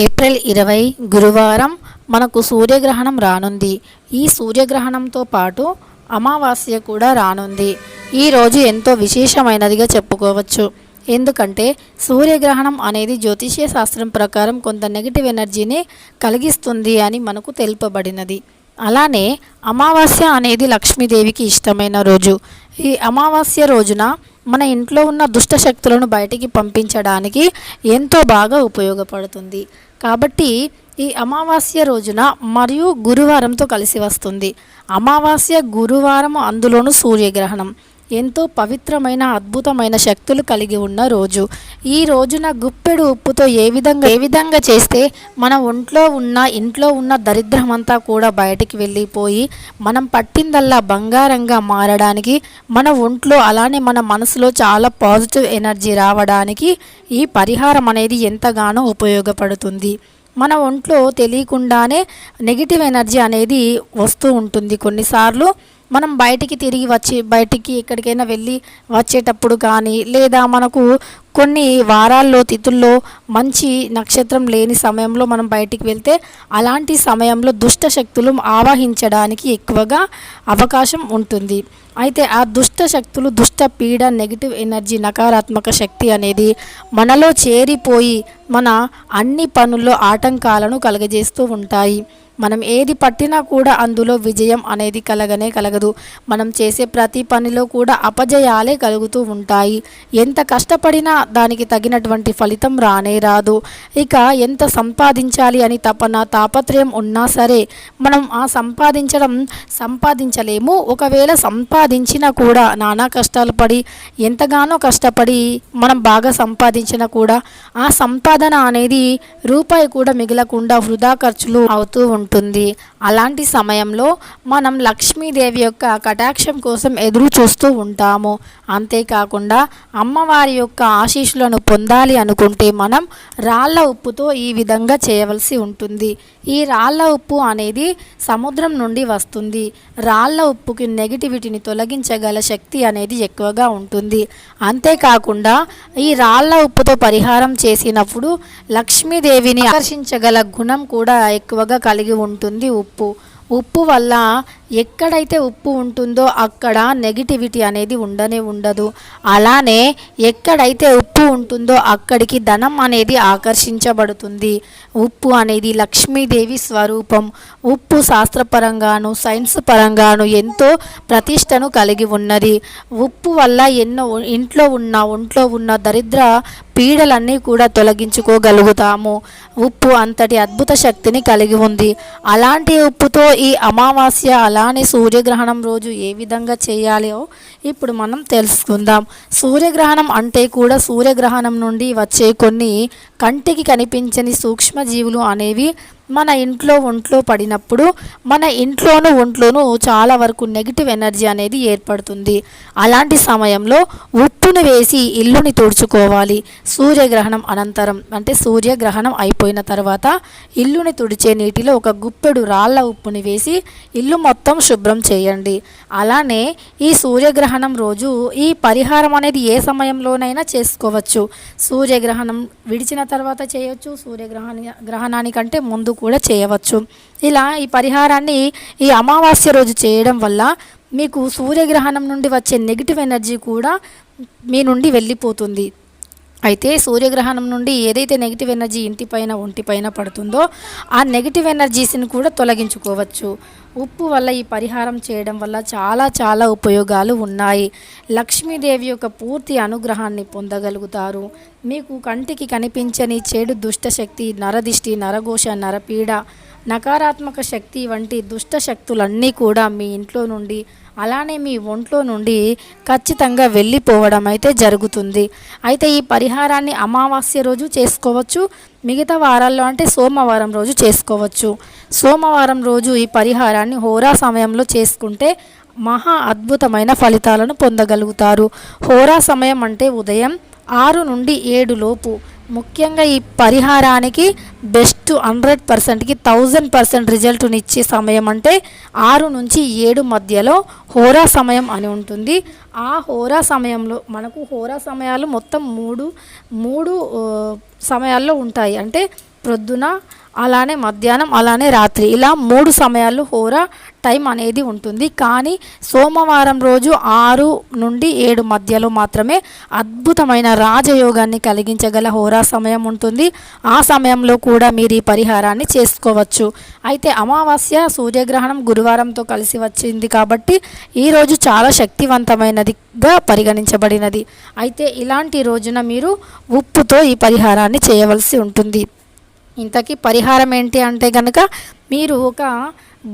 April ఇరవై గురువారం మనకు సూర్యగ్రహణం రానుంది. ఈ సూర్యగ్రహణంతో పాటు అమావాస్య కూడా రానుంది. ఈ రోజు ఎంతో విశేషమైనదిగా చెప్పుకోవచ్చు. ఎందుకంటే సూర్యగ్రహణం అనేది జ్యోతిష్య శాస్త్రం ప్రకారం కొంత నెగిటివ్ ఎనర్జీని కలిగిస్తుంది అని మనకు తెలుపబడినది. అలానే అమావాస్య అనేది లక్ష్మీదేవికి ఇష్టమైన రోజు. ఈ అమావాస్య రోజున మన ఇంట్లో ఉన్న దుష్ట శక్తులను బయటికి పంపించడానికి ఎంతో బాగా ఉపయోగపడుతుంది. కాబట్టి ఈ అమావాస్య రోజున మరియు గురువారంతో కలిసి వస్తుంది. అమావాస్య గురువారం అందులోనూ సూర్యగ్రహణం. ఎంతో పవిత్రమైన అద్భుతమైన శక్తులు కలిగి ఉన్న రోజు. ఈ రోజున గుప్పెడు ఉప్పుతో ఏ విధంగా ఏ విధంగా చేస్తే మన ఒంట్లో ఉన్న ఇంట్లో ఉన్న దరిద్రమంతా కూడా బయటికి వెళ్ళిపోయి మనం పట్టిందల్లా బంగారంగా మారడానికి మన ఒంట్లో అలానే మన మనసులో చాలా పాజిటివ్ ఎనర్జీ రావడానికి ఈ పరిహారం అనేది ఎంతగానో ఉపయోగపడుతుంది. మన ఒంట్లో తెలియకుండానే నెగిటివ్ ఎనర్జీ అనేది వస్తూ ఉంటుంది కొన్నిసార్లు. మనం బయటికి తిరిగి వచ్చి బయటికి ఎక్కడికైనా వెళ్ళి వచ్చేటప్పుడు కానీ లేదా మనకు కొన్ని వారాల్లో తిథుల్లో మంచి నక్షత్రం లేని సమయంలో మనం బయటికి వెళ్తే అలాంటి సమయంలో దుష్ట శక్తులు ఆవాహించడానికి ఎక్కువగా అవకాశం ఉంటుంది. అయితే ఆ దుష్ట శక్తులు దుష్ట పీడ నెగిటివ్ ఎనర్జీ నకారాత్మక శక్తి అనేది మనలో చేరిపోయి మన అన్ని పనుల్లో ఆటంకాలను కలగజేస్తూ ఉంటాయి. మనం ఏది పట్టినా కూడా అందులో విజయం అనేది కలగనే కలగదు. మనం చేసే ప్రతి పనిలో కూడా అపజయాలే కలుగుతూ ఉంటాయి. ఎంత కష్టపడినా దానికి తగినటువంటి ఫలితం రానే రాదు. ఇక ఎంత సంపాదించాలి అని తపన తాపత్రయం ఉన్నా సరే మనం ఆ సంపాదించడం సంపాదించలేము. ఒకవేళ సంపాదించినా కూడా నానా కష్టాలు పడి ఎంతగానో కష్టపడి మనం బాగా సంపాదించినా కూడా ఆ సంపాదన అనేది రూపాయి కూడా మిగలకుండా వృధా ఖర్చులు అవుతూ ఉంటుంది. అలాంటి సమయంలో మనం లక్ష్మీదేవి యొక్క కటాక్షం కోసం ఎదురు చూస్తూ ఉంటాము. అంతేకాకుండా అమ్మవారి యొక్క ఆశీస్సులను పొందాలి అనుకుంటే మనం రాళ్ళ ఉప్పుతో ఈ విధంగా చేయవలసి ఉంటుంది. ఈ రాళ్ళ ఉప్పు అనేది సముద్రం నుండి వస్తుంది. రాళ్ళ ఉప్పుకి నెగిటివిటీని తొలగించగల శక్తి అనేది ఎక్కువగా ఉంటుంది. అంతేకాకుండా ఈ రాళ్ళ ఉప్పుతో పరిహారం చేసినప్పుడు లక్ష్మీదేవిని ఆకర్షించగల గుణం కూడా ఎక్కువగా కలిగి ఉంటుంది ఉప్పు. ఉప్పు వల్ల ఎక్కడైతే ఉప్పు ఉంటుందో అక్కడ నెగిటివిటీ అనేది ఉండనే ఉండదు. అలానే ఎక్కడైతే ఉప్పు ఉంటుందో అక్కడికి ధనం అనేది ఆకర్షించబడుతుంది. ఉప్పు అనేది లక్ష్మీదేవి స్వరూపం. ఉప్పు శాస్త్రపరంగాను సైన్స్ పరంగాను ఎంతో ప్రతిష్టను కలిగి ఉన్నది. ఉప్పు వల్ల ఎన్నో ఇంట్లో ఉన్న ఒంట్లో ఉన్న దరిద్ర పీడలన్నీ కూడా తొలగించుకోగలుగుతాము. ఉప్పు అంతటి అద్భుత శక్తిని కలిగి ఉంది. అలాంటి ఉప్పుతో ఈ అమావాస్య అలా అలానే సూర్యగ్రహణం రోజు ఏ విధంగా చేయాలో ఇప్పుడు మనం తెలుసుకుందాం. సూర్యగ్రహణం అంటే కూడా సూర్యగ్రహణం నుండి వచ్చే కొన్ని కంటికి కనిపించని సూక్ష్మజీవులు అనేవి మన ఇంట్లో ఒంట్లో పడినప్పుడు మన ఇంట్లోనూ ఒంట్లోనూ చాలా వరకు నెగిటివ్ ఎనర్జీ అనేది ఏర్పడుతుంది. అలాంటి సమయంలో ఉప్పును వేసి ఇల్లుని తుడుచుకోవాలి. సూర్యగ్రహణం అనంతరం అంటే సూర్యగ్రహణం అయిపోయిన తర్వాత ఇల్లుని తుడిచే నీటిలో ఒక గుప్పెడు రాళ్ళ ఉప్పుని వేసి ఇల్లు మొత్తం శుభ్రం చేయండి. అలానే ఈ సూర్యగ్రహణం రోజు ఈ పరిహారం అనేది ఏ సమయంలోనైనా చేసుకోవచ్చు. సూర్యగ్రహణం విడిచిన తర్వాత చేయొచ్చు. సూర్యగ్రహణ గ్రహణానికంటే ముందు కూడా చేయవచ్చు. ఇలా ఈ పరిహారాన్ని ఈ అమావాస్య రోజు చేయడం వల్ల మీకు సూర్యగ్రహణం నుండి వచ్చే నెగిటివ్ ఎనర్జీ కూడా మీ నుండి వెళ్ళిపోతుంది. అయితే సూర్యగ్రహణం నుండి ఏదైతే నెగిటివ్ ఎనర్జీ ఇంటిపైన ఒంటిపైన పడుతుందో ఆ నెగిటివ్ ఎనర్జీస్ని కూడా తొలగించుకోవచ్చు. ఉప్పు వల్ల ఈ పరిహారం చేయడం వల్ల చాలా చాలా ఉపయోగాలు ఉన్నాయి. లక్ష్మీదేవి యొక్క పూర్తి అనుగ్రహాన్ని పొందగలుగుతారు. మీకు కంటికి కనిపించని చెడు దుష్టశక్తి నరదిష్టి నరఘోష నరపీడ నకారాత్మక శక్తి వంటి దుష్ట శక్తులన్నీ కూడా మీ ఇంట్లో నుండి అలానే మీ ఒంట్లో నుండి ఖచ్చితంగా వెళ్ళిపోవడం అయితే జరుగుతుంది. అయితే ఈ పరిహారాన్ని అమావాస్య రోజు చేసుకోవచ్చు మిగతా వారాల్లో అంటే సోమవారం రోజు చేసుకోవచ్చు. సోమవారం రోజు ఈ పరిహారాన్ని హోరా సమయంలో చేసుకుంటే మహా అద్భుతమైన ఫలితాలను పొందగలుగుతారు. హోరా సమయం అంటే ఉదయం ఆరు నుండి ఏడు లోపు. ముఖ్యంగా ఈ పరిహారానికి బెస్ట్ హండ్రెడ్ పర్సెంట్కి థౌజండ్ పర్సెంట్ రిజల్ట్ని ఇచ్చే సమయం అంటే ఆరు నుంచి ఏడు మధ్యలో హోరా సమయం అని ఉంటుంది. ఆ హోరా సమయంలో మనకు హోరా సమయాలు మొత్తం మూడు మూడు సమయాల్లో ఉంటాయి. అంటే ప్రొద్దున అలానే మధ్యాహ్నం అలానే రాత్రి. ఇలా మూడు సమయాల్లో హోరా టైం అనేది ఉంటుంది. కానీ సోమవారం రోజు ఆరు నుండి ఏడు మధ్యలో మాత్రమే అద్భుతమైన రాజయోగాన్ని కలిగించగల హోరా సమయం ఉంటుంది. ఆ సమయంలో కూడా మీరు ఈ పరిహారాన్ని చేసుకోవచ్చు. అయితే అమావాస్య సూర్యగ్రహణం గురువారంతో కలిసి వచ్చింది కాబట్టి ఈరోజు చాలా శక్తివంతమైనదిగా పరిగణించబడినది. అయితే ఇలాంటి రోజున మీరు ఉప్పుతో ఈ పరిహారాన్ని చేయవలసి ఉంటుంది. ఇంతకీ పరిహారం ఏంటి అంటే కనుక మీరు ఒక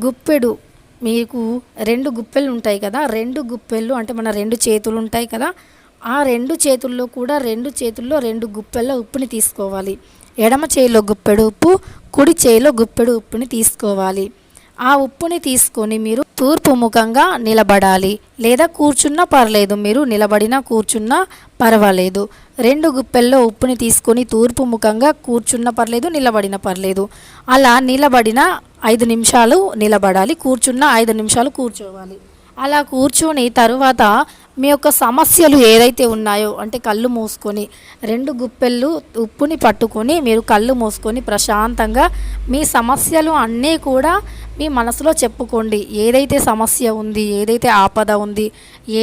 గుప్పెడు మీకు రెండు గుప్పెలు ఉంటాయి కదా రెండు గుప్పెళ్ళు అంటే మన రెండు చేతులు ఉంటాయి కదా ఆ రెండు చేతుల్లో కూడా రెండు చేతుల్లో రెండు గుప్పెల్లో ఉప్పుని తీసుకోవాలి. ఎడమ చేయిలో గుప్పెడు ఉప్పు కుడి చేయిలో గుప్పెడు ఉప్పుని తీసుకోవాలి. ఆ ఉప్పుని తీసుకొని మీరు తూర్పు ముఖంగా నిలబడాలి. లేదా కూర్చున్నా పర్లేదు మీరు నిలబడినా కూర్చున్నా పర్వాలేదు. రెండు గుప్పెల్లో ఉప్పుని తీసుకొని తూర్పు ముఖంగా కూర్చున్న పర్లేదు నిలబడిన పర్లేదు. అలా నిలబడిన ఐదు నిమిషాలు నిలబడాలి కూర్చున్న ఐదు నిమిషాలు కూర్చోవాలి. అలా కూర్చొని తరువాత మీ యొక్క సమస్యలు ఏదైతే ఉన్నాయో అంటే కళ్ళు మూసుకొని రెండు గుప్పెళ్ళు ఉప్పుని పట్టుకొని మీరు కళ్ళు మూసుకొని ప్రశాంతంగా మీ సమస్యలు అన్నీ కూడా మీ మనసులో చెప్పుకోండి. ఏదైతే సమస్య ఉంది ఏదైతే ఆపద ఉంది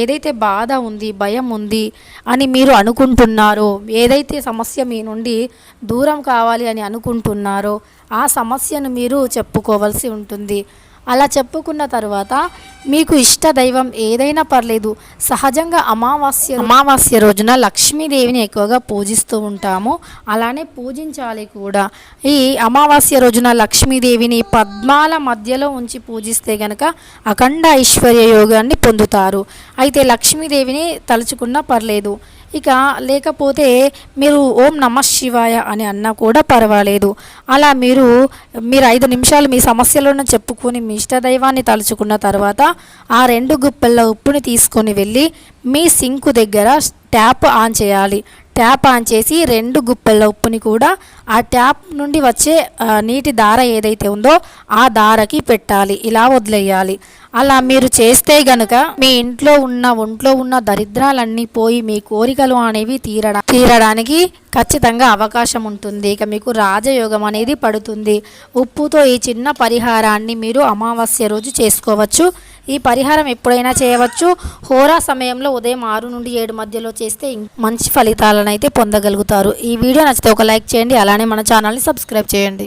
ఏదైతే బాధ ఉంది భయం ఉంది అని మీరు అనుకుంటున్నారో ఏదైతే సమస్య మీ నుండి దూరం కావాలి అని అనుకుంటున్నారో ఆ సమస్యను మీరు చెప్పుకోవాల్సి ఉంటుంది. అలా చెప్పుకున్న తర్వాత మీకు ఇష్ట దైవం ఏదైనా పర్లేదు. సహజంగా అమావాస్య అమావాస్య రోజున లక్ష్మీదేవిని ఎక్కువగా పూజిస్తూ ఉంటాము. అలానే పూజించాలి కూడా. ఈ అమావాస్య రోజున లక్ష్మీదేవిని పద్మాల మధ్యలో ఉంచి పూజిస్తే గనక అఖండ ఐశ్వర్య యోగాన్ని పొందుతారు. అయితే లక్ష్మీదేవిని తలుచుకున్నా పర్లేదు. ఇక లేకపోతే మీరు ఓం నమ శివాయ అని అన్నా కూడా పర్వాలేదు. అలా మీరు మీరు ఐదు నిమిషాలు మీ సమస్యలను చెప్పుకొని మీ ఇష్టదైవాన్ని తలుచుకున్న తర్వాత ఆ రెండు గుప్పల్లో ఉప్పుని తీసుకొని వెళ్ళి మీ సింకు దగ్గర ట్యాప్ ఆన్ చేయాలి. ట్యాప్ ఆన్ చేసి రెండు గుప్పెల ఉప్పుని కూడా ఆ ట్యాప్ నుండి వచ్చే నీటి దార ఏదైతే ఉందో ఆ దారకి పెట్టాలి. ఇలా వదిలేయాలి. అలా మీరు చేస్తే గనుక మీ ఇంట్లో ఉన్న ఒంట్లో ఉన్న దరిద్రాలన్నీ పోయి మీ కోరికలు అనేవి తీరడా తీరడానికి ఖచ్చితంగా అవకాశం ఉంటుంది. ఇక మీకు రాజయోగం అనేది పడుతుంది. ఉప్పుతో ఈ చిన్న పరిహారాన్ని మీరు అమావాస్య రోజు చేసుకోవచ్చు. ఈ పరిహారం ఎప్పుడైనా చేయవచ్చు. హోరా సమయంలో ఉదయం ఆరు నుండి ఏడు మధ్యలో చేస్తే మంచి ఫలితాలను అయితే పొందగలుగుతారు. ఈ వీడియో నచ్చితే ఒక లైక్ చేయండి. అలానే మన ఛానల్ని సబ్స్క్రైబ్ చేయండి.